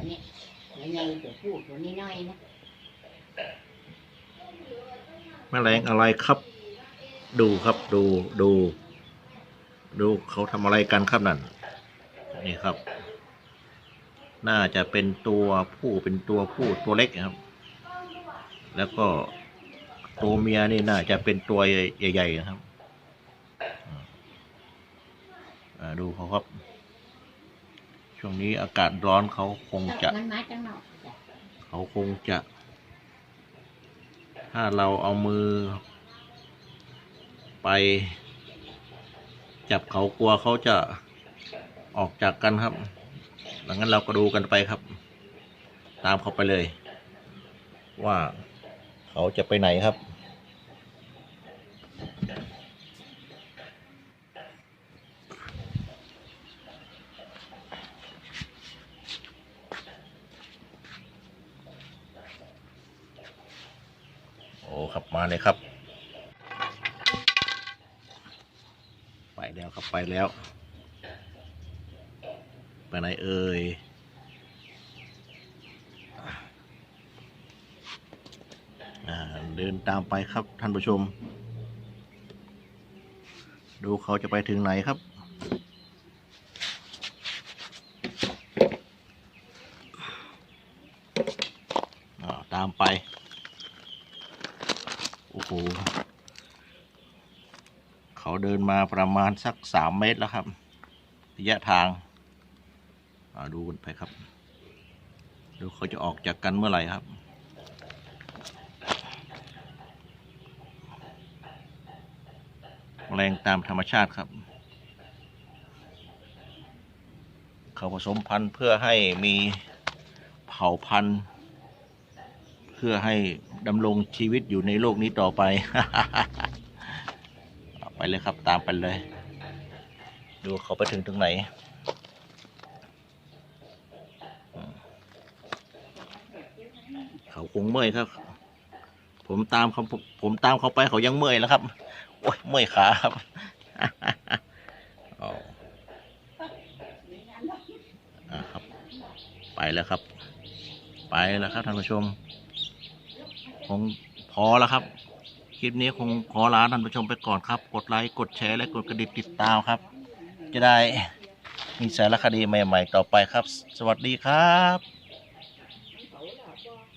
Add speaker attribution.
Speaker 1: ตัวนี้ตัวใหญ่ตัวผู้ตัวนี้น้อยนะ
Speaker 2: แมลงอะไรครับ ดูครับดูดู ดูเขาทำอะไรกันครับนั่นนี่ครับ น่าจะเป็นตัวผู้เป็นตัวผู้ตัวเล็กนะครับ แล้วก็ตัวเมียนี่น่าจะเป็นตัวใหญ่ๆนะครับดูเขาครับ ช่วงนี้อากาศร้อนเขาคงจะ
Speaker 1: มันมาจังเนาะจ้ะ
Speaker 2: เขาคงจะ ถ้าเราเอามือ ไป จับเขากลัวเขาจะออกจากกันครับ ดังนั้นเราก็ดูกันไปครับ ตามเขาไปเลย ว่าเขาจะไปไหนครับ โอ้ ครับมาเลยครับ ไปแล้วครับไปแล้ว ไปไหนเอ่ยเดินตามไปครับท่านผู้ชม ดูเขาจะไปถึงไหนครับตามไป อ้โหเขาเดินมาประมาณสักสามเมตรแล้วครับระยะทางอ่าดูกันไปครับดูเขาจะออกจากกันเมื่อไหร่ครับแรงตามธรรมชาติครับ เขาผสมพันธุ์เพื่อให้มีเผ่าพันธุ์ เพื่อให้ ดำรงชีวิตอยู่ในโลกนี้ต่อไป ไปเลยครับตามไปเลย ดูเขาไปถึงตรงไหนเขาคงเมื่อยครับ ผมตามเขาผมตามเขาไปเขายังเมื่อยแล้วครับ โอ้ยเมื่อยขาครับอาอะครับไปแล้วครับ ไปแล้วครับท่านผู้ชม คงพอแล้วครับ คลิปนี้คงขอลาท่านผู้ชมไปก่อนครับ กดไลค์กดแชร์และกดกระดิ่งติดตามครับ จะได้มีสารคดีใหม่ ๆ ต่อไปครับ สวัสดีครับ